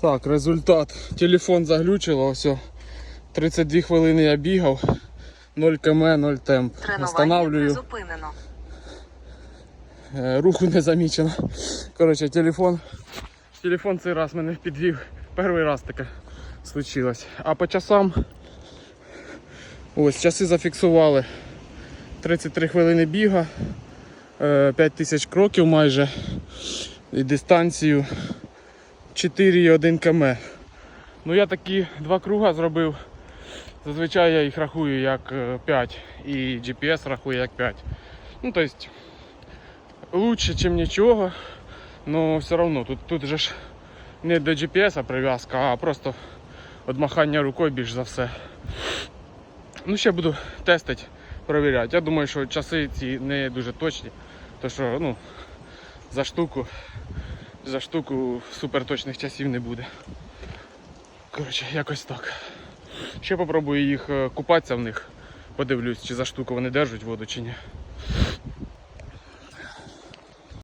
Так, результат. Телефон заглючило, ось. 32 хвилини я бігав. 0 км, 0 темп. Тренування призупинено. Е, Руху не замічено. Коротше, телефон. Телефон цей раз мене підвів. Перший раз таке случилось. А по часам. Ось часи зафіксували. 33 хвилини біга, 5 тисяч кроків майже. І дистанцію 4,1 км. Ну я такі два круга зробив. Зазвичай я їх рахую як е, 5 і GPS рахує як 5. Ну, тобто лучше, ніж нічого. Но все одно тут, тут же ж не до GPS прив'язка, а просто від махання рукою більш за все. Ну, ще буду тестити, перевіряти. Я думаю, що часи ці не дуже точні. То що ну, за штуку, за штуку суперточних часів не буде. Коротше, якось так. Ще попробую їх е, купатися в них. Подивлюсь, чи за штуку вони держать воду, чи ні.